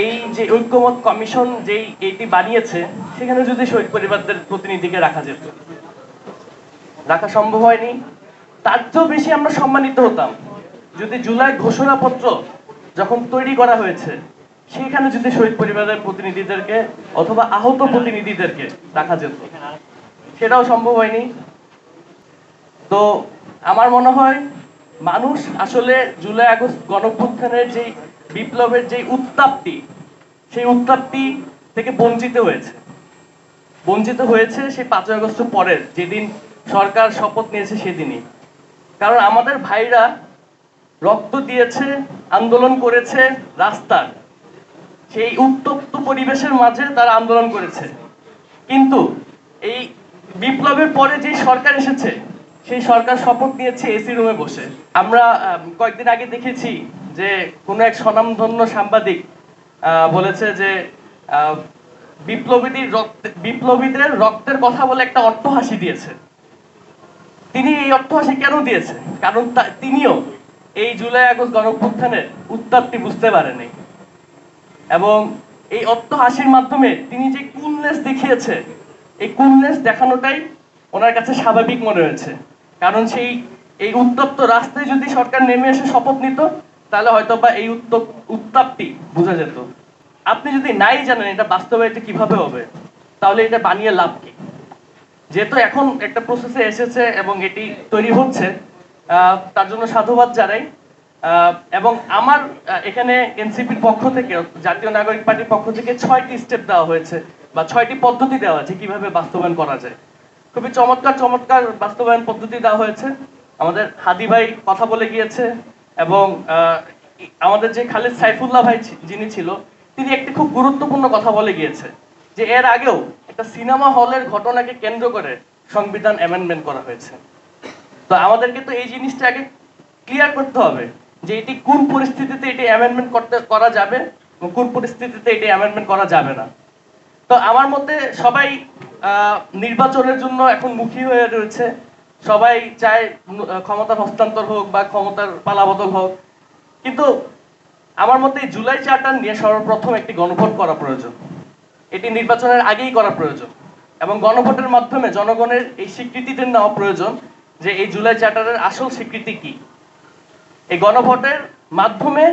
এই যে ঐক্যমত কমিশন যেই এটি বানিয়েছে, সেখানে যদি শহীদ পরিবারদের প্রতিনিধিকে রাখা যেত, রাখা সম্ভব হয়নি। তার চেয়েও বেশি আমরা সম্মানিত হতাম। যদি জুলাই ঘোষণাপত্র যখন তৈরি করা হয়েছে, সেখানে যদি শহীদ পরিবারের প্রতিনিধিদেরকে অথবা আহত প্রতিনিধিদেরকে রাখা যেত, সেটাও সম্ভব হয়নি। তো আমার মনে হয়, মানুষ আসলে জুলাই আগস্ট গণভ্যুত্থানের যেই বিপ্লবের যে উত্তাপটি, সেই উত্তাপটি থেকে বঞ্চিত হয়েছে। বঞ্চিত হয়েছে সেই পাঁচই আগস্ট পরের, যেদিন সরকার শপথ নিয়েছে সেদিনই। কারণ আমাদের ভাইরা রক্ত দিয়েছে, আন্দোলন করেছে রাস্তার। সেই উত্তপ্ত পরিবেশের মাঝে তারা আন্দোলন করেছে। কিন্তু এই বিপ্লবের পরে যে সরকার এসেছে, সেই সরকার শপথ নিয়েছে এসি রুমে বসে। আমরা কয়েকদিন আগে দেখেছি যে কোনো এক স্বনামধন্য সাংবাদিক বলেছে যে বিপ্লবীদের রক্ত, বিপ্লবীদের রক্তের কথা বলে একটা অট্টহাসি দিয়েছে। তিনি এই অট্টহাসি কেন দিয়েছে? কারণ তিনিও এই জুলাই আগস্ট গণঅভ্যুত্থানের উত্তাপটি বুঝতে পারেনি এবং এই অট্টহাসির মাধ্যমে তিনি যে কুলনেস দেখিয়েছে, এই কুলনেস দেখানোটাই ওনার কাছে স্বাভাবিক মনে হয়েছে। কারণ সেই, এই উত্তপ্ত রাস্তায় যদি সরকার নেমে এসে শপথ নিত তাহলে হয়তো বা এই উত্তপ, উত্তাপটি বোঝা যেত। আপনি যদি নাই জানেন এটা বাস্তবায়িত কীভাবে হবে, তাহলে এটা বানিয়ে লাভ কি? যেহেতু এখন একটা প্রসেসে এসেছে এবং এটি তৈরি হচ্ছে তার জন্য সাধুবাদ জানাই। এবং আমার এখানে এনসিপির পক্ষ থেকে, জাতীয় নাগরিক পার্টির পক্ষ থেকে ছয়টি স্টেপ দেওয়া হয়েছে বা ছয়টি পদ্ধতি দেওয়া আছে কীভাবে বাস্তবায়ন করা যায়। খুবই চমৎকার চমৎকার বাস্তবায়ন পদ্ধতি দেওয়া হয়েছে। আমাদের হাদি ভাই কথা বলে গিয়েছে এবং আমাদের যে খালেদ সাইফুল্লাহ ভাই যিনি ছিল, তিনি একটি খুব গুরুত্বপূর্ণ কথা বলে গিয়েছে, যে এর আগেও একটা সিনেমা হলের ঘটনাকে কেন্দ্র করে সংবিধান অ্যামেন্ডমেন্ট করা হয়েছে। তো আমাদেরকে তো এই জিনিসটা আগে ক্লিয়ার করতে হবে, যে এটি কোন পরিস্থিতিতে এটি অ্যামেন্ডমেন্ট করতে, করা যাবে কোন পরিস্থিতিতে এটি অ্যামেন্ডমেন্ট করা যাবে না। তো আমার মতে সবাই নির্বাচনের জন্য এখন মুখী হয়ে রয়েছে। সবাই চায় ক্ষমতার হস্তান্তর হোক বা ক্ষমতার পালাবদল হোক। কিন্তু আমার মতে জুলাই চার্টার নিয়ে সর্বপ্রথম একটি গণভোট করা প্রয়োজন। এটি নির্বাচনের আগেই করা প্রয়োজন। এবং গণভোটের মাধ্যমে জনগণের এই স্বীকৃতিটা নেওয়া প্রয়োজন যে এই জুলাই চার্টারের আসল স্বীকৃতি কি। এই গণভোটের মাধ্যমে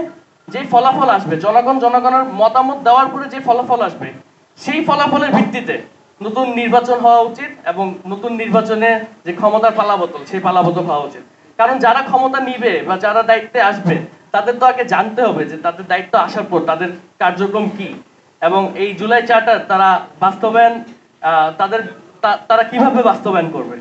যে ফলাফল আসবে, জনগণ জনগণের মতামত দেওয়ার পরে যে ফলাফল আসবে, সেই ফলাফলের ভিত্তিতে নতুন নির্বাচন হওয়া উচিত এবং নতুন নির্বাচনে যে ক্ষমতার পালাবদল, সেই পালাবদল হওয়া উচিত। কারণ যারা ক্ষমতা নিবে বা যারা দায়িত্বে আসবে, তাদের তো আগে জানতে হবে যে তাদের দায়িত্ব আসার পর তাদের কার্যক্রম কি। এবং এই জুলাই চার্টার তারা বাস্তবায়ন তাদের তারা কীভাবে বাস্তবায়ন করবে?